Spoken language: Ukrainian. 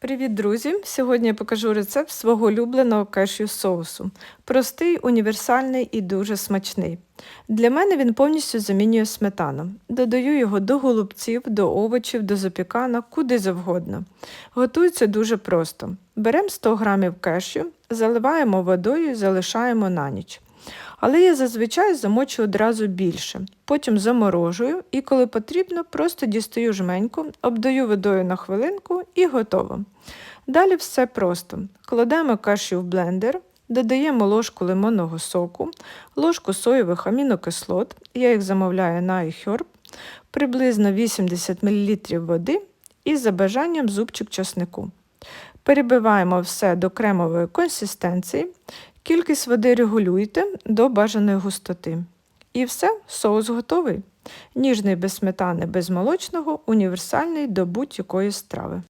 Привіт, друзі! Сьогодні я покажу рецепт свого улюбленого кешю соусу. Простий, універсальний і дуже смачний. Для мене він повністю замінює сметану. Додаю його до голубців, до овочів, до запіканок, куди завгодно. Готується дуже просто. Беремо 100 г кешю, заливаємо водою і залишаємо на ніч. Але я зазвичай замочу одразу більше. Потім заморожую і, коли потрібно, просто дістаю жменьку, обдаю водою на хвилинку і готово. Далі все просто. Кладемо кашю в блендер, додаємо ложку лимонного соку, ложку соєвих амінокислот, я їх замовляю на iHerb, приблизно 80 мл води і за бажанням зубчик часнику. Перебиваємо все до кремової консистенції, кількість води регулюйте до бажаної густоти. І все, соус готовий. Ніжний без сметани, без молочного, універсальний до будь-якої страви.